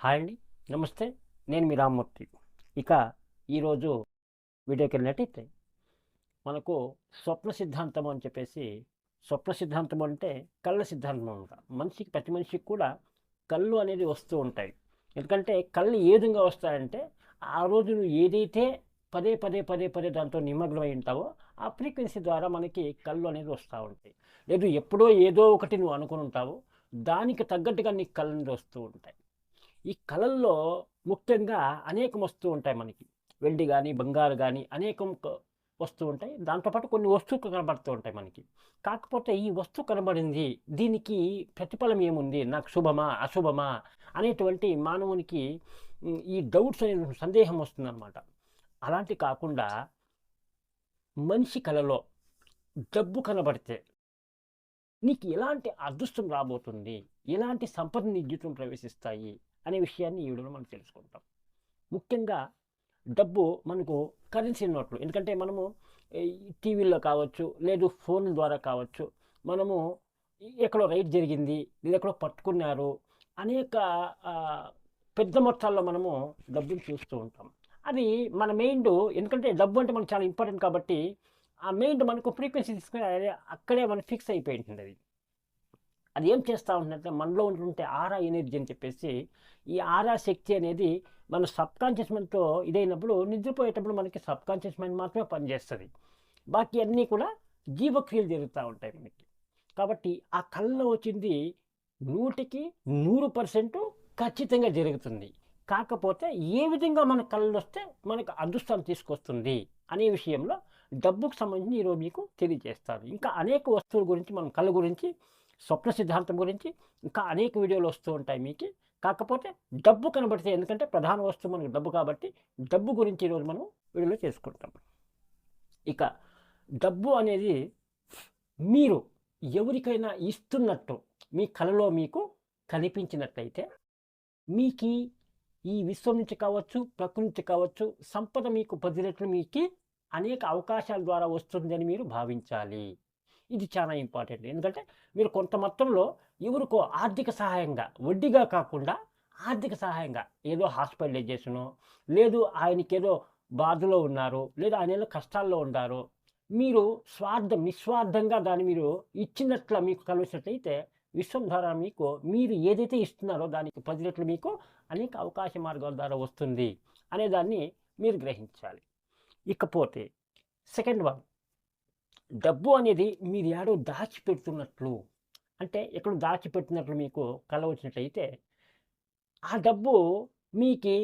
Hi అండి. నమస్తే. నేను మీ రామ్మూర్తి. ఇక ఈరోజు వీడియోకి వెళ్ళినట్టయితే మనకు స్వప్న సిద్ధాంతం అని చెప్పేసి స్వప్న సిద్ధాంతం అంటే కళ్ళ సిద్ధాంతం అనమాట మనిషికి ప్రతి మనిషికి కూడా కళ్ళు అనేది వస్తూ ఉంటాయి. ఎందుకంటే కళ్ళు ఏ విధంగా వస్తాయంటే ఆ రోజు నువ్వు ఏదైతే పదే పదే పదే పదే దాంతో నిమగ్నమై ఉంటావో ఆ ఫ్రీక్వెన్సీ ద్వారా మనకి కళ్ళు అనేది వస్తూ ఉంటాయి. లేదు ఎప్పుడో ఏదో ఒకటి నువ్వు అనుకుని ఉంటావు. దానికి తగ్గట్టుగా నీకు కళ్ళు అనేది వస్తూ ఉంటాయి. ఈ కళల్లో ముఖ్యంగా అనేకం వస్తూ ఉంటాయి మనకి. వెండి కానీ బంగారు కానీ అనేకం వస్తూ ఉంటాయి. దాంతోపాటు కొన్ని వస్తువులు కనబడుతూ ఉంటాయి మనకి. కాకపోతే ఈ వస్తువు కనబడింది దీనికి ప్రతిఫలం ఏముంది? నాకు శుభమా అశుభమా అనేటువంటి మానవునికి ఈ డౌట్స్ అనే సందేహం వస్తుందన్నమాట. అలాంటి కాకుండా మనిషి కళలో డబ్బు కనబడితే నీకు ఎలాంటి అదృష్టం రాబోతుంది? ఎలాంటి సంపద నీ జీవితం ప్రవేశిస్తాయి? అనే విషయాన్ని ఈ వీడియోలో మనం తెలుసుకుంటాం. ముఖ్యంగా డబ్బు మనకు కరెన్సీ నోట్లు. ఎందుకంటే మనము టీవీలో కావచ్చు లేదు ఫోన్ ద్వారా కావచ్చు మనము ఎక్కడో రైడ్ జరిగింది లేదా ఎక్కడో పట్టుకున్నారు అనేక పెద్ద మొత్తాల్లో మనము డబ్బులు చూస్తూ ఉంటాం. అది మన మైండ్ ఎందుకంటే డబ్బు అంటే మనకు చాలా ఇంపార్టెంట్ కాబట్టి ఆ మైండ్ మనకు ఫ్రీక్వెన్సీ తీసుకుని అక్కడే మనం ఫిక్స్ అయిపోయి ఉంటుంది అది. అది ఏం చేస్తూ ఉంటుందంటే మనలో ఉంటుంటే ఆరా ఎనర్జీ అని చెప్పేసి ఈ ఆరా శక్తి అనేది మన సబ్ కాన్షియస్ మైండ్తో ఇదైనప్పుడు నిద్రపోయేటప్పుడు మనకి సబ్ కాన్షియస్ మైండ్ మాత్రమే పనిచేస్తుంది. బాకీ అన్నీ కూడా జీవక్రియలు జరుగుతూ ఉంటాయి మనకి. కాబట్టి ఆ కళ్ళలో వచ్చింది నూటికి నూరు పర్సెంట్ ఖచ్చితంగా జరుగుతుంది. కాకపోతే ఏ విధంగా మన కళ్ళు వస్తే మనకు అదృష్టాన్ని తీసుకొస్తుంది అనే విషయంలో డబ్బుకు సంబంధించి ఈరోజు మీకు తెలియజేస్తారు ఇంకా అనేక వస్తువుల గురించి మనం కళ్ళ గురించి స్వప్న సిద్ధాంతం గురించి ఇంకా అనేక వీడియోలు వస్తూ ఉంటాయి మీకు. కాకపోతే డబ్బు కనబడితే ఎందుకంటే ప్రధాన వస్తువు మనకు డబ్బు కాబట్టి డబ్బు గురించి ఈరోజు మనం వీడియోలో చేసుకుంటాం. ఇక డబ్బు అనేది మీరు ఎవరికైనా ఇస్తున్నట్టు మీ కళలో మీకు కనిపించినట్లయితే మీకు ఈ విశ్వం నుంచి కావచ్చు ప్రకృతి నుంచి కావచ్చు సంపద మీకు పది రెట్లు మీకు అనేక అవకాశాల ద్వారా వస్తుందని మీరు భావించాలి. ఇది చాలా ఇంపార్టెంట్. ఎందుకంటే మీరు కొంత మొత్తంలో ఎవరికో ఆర్థిక సహాయంగా వడ్డీగా కాకుండా ఆర్థిక సహాయంగా ఏదో హాస్పిటలైజేషను లేదు ఆయనకి ఏదో బాధలో ఉన్నారు లేదా ఆయన ఏదో కష్టాల్లో ఉన్నారు మీరు స్వార్థం నిస్వార్థంగా దాన్ని మీరు ఇచ్చినట్లు మీకు కలిసినట్లయితే విశ్వం ద్వారా మీకు మీరు ఏదైతే ఇస్తున్నారో దానికి పది రెట్లు మీకు అనేక అవకాశ మార్గాల ద్వారా వస్తుంది అనే దాన్ని మీరు గ్రహించాలి. ఇకపోతే సెకండ్ వన్ డబ్బు అనేది మీరు ఏడో దాచిపెడుతున్నట్లు. అంటే ఎక్కడ దాచిపెట్టినట్లు మీకు కల వచ్చినట్లయితే ఆ డబ్బు మీకు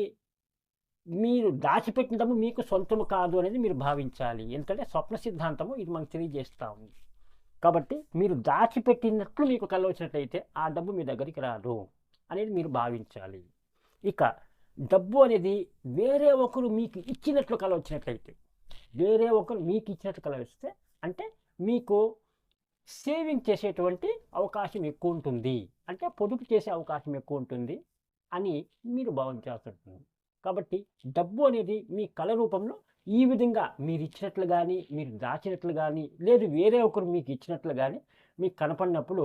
మీరు దాచిపెట్టిన డబ్బు మీకు సొంతము కాదు అనేది మీరు భావించాలి. ఎందుకంటే స్వప్న సిద్ధాంతము ఇది మనకు తెలియజేస్తూ ఉంది. కాబట్టి మీరు దాచిపెట్టినట్లు మీకు కల వచ్చినట్లయితే ఆ డబ్బు మీ దగ్గరికి రాదు అనేది మీరు భావించాలి. ఇక డబ్బు అనేది వేరే ఒకరు మీకు ఇచ్చినట్లు కల వచ్చినట్లయితే వేరే ఒకరు మీకు ఇచ్చినట్లు కలవిస్తే అంటే మీకు సేవింగ్ చేసేటువంటి అవకాశం ఎక్కువ ఉంటుంది. అంటే పొదుపు చేసే అవకాశం ఎక్కువ ఉంటుంది అని మీరు భావించాల్సి ఉంటుంది కాబట్టి డబ్బు అనేది మీ కళ రూపంలో ఈ విధంగా మీరు ఇచ్చినట్లు కానీ మీరు దాచినట్లు కానీ లేదు వేరే ఒకరు మీకు ఇచ్చినట్లు కానీ మీకు కనపడినప్పుడు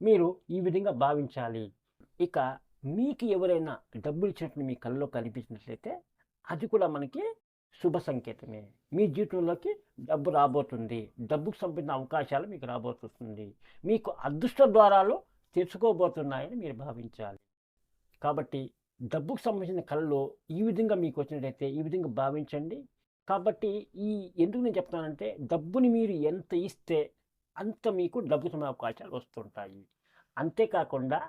మీరు ఈ విధంగా భావించాలి. ఇక మీకు ఎవరైనా డబ్బులు ఇచ్చినట్లు మీ కళ్ళలో కనిపించినట్లయితే అది కూడా మనకి శుభ సంకేతమే. మీ జీవితంలోకి డబ్బు రాబోతుంది. డబ్బుకు సంబంధించిన అవకాశాలు మీకు రాబోతుంది మీకు అదృష్ట ద్వారాలు తెచ్చుకోబోతున్నాయని మీరు భావించాలి. కాబట్టి డబ్బుకు సంబంధించిన కళలు ఈ విధంగా మీకు వచ్చినట్లయితే ఈ విధంగా భావించండి. కాబట్టి ఈ ఎందుకు నేను చెప్తానంటే డబ్బుని మీరు ఎంత ఇస్తే అంత మీకు డబ్బు అవకాశాలు వస్తుంటాయి. అంతేకాకుండా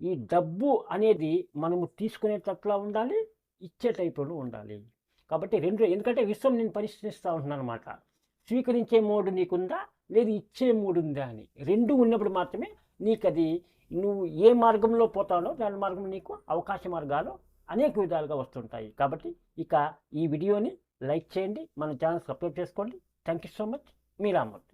ఈ డబ్బు అనేది మనము తీసుకునేటట్లా ఉండాలి ఇచ్చే టైపులో ఉండాలి. కాబట్టి రెండు ఎందుకంటే విశ్వం నేను పరిశీలిస్తూ ఉంటున్నాను అనమాట స్వీకరించే మూడు నీకుందా? లేదు ఇచ్చే మూడు ఉందా అని. రెండు ఉన్నప్పుడు మాత్రమే నీకు అది నువ్వు ఏ మార్గంలో పోతావో దాని మార్గం నీకు అవకాశ మార్గాలు అనేక విధాలుగా వస్తుంటాయి. కాబట్టి ఇక ఈ వీడియోని లైక్ చేయండి మన ఛానల్ సబ్స్క్రైబ్ చేసుకోండి. Thank you so much. Me రామత్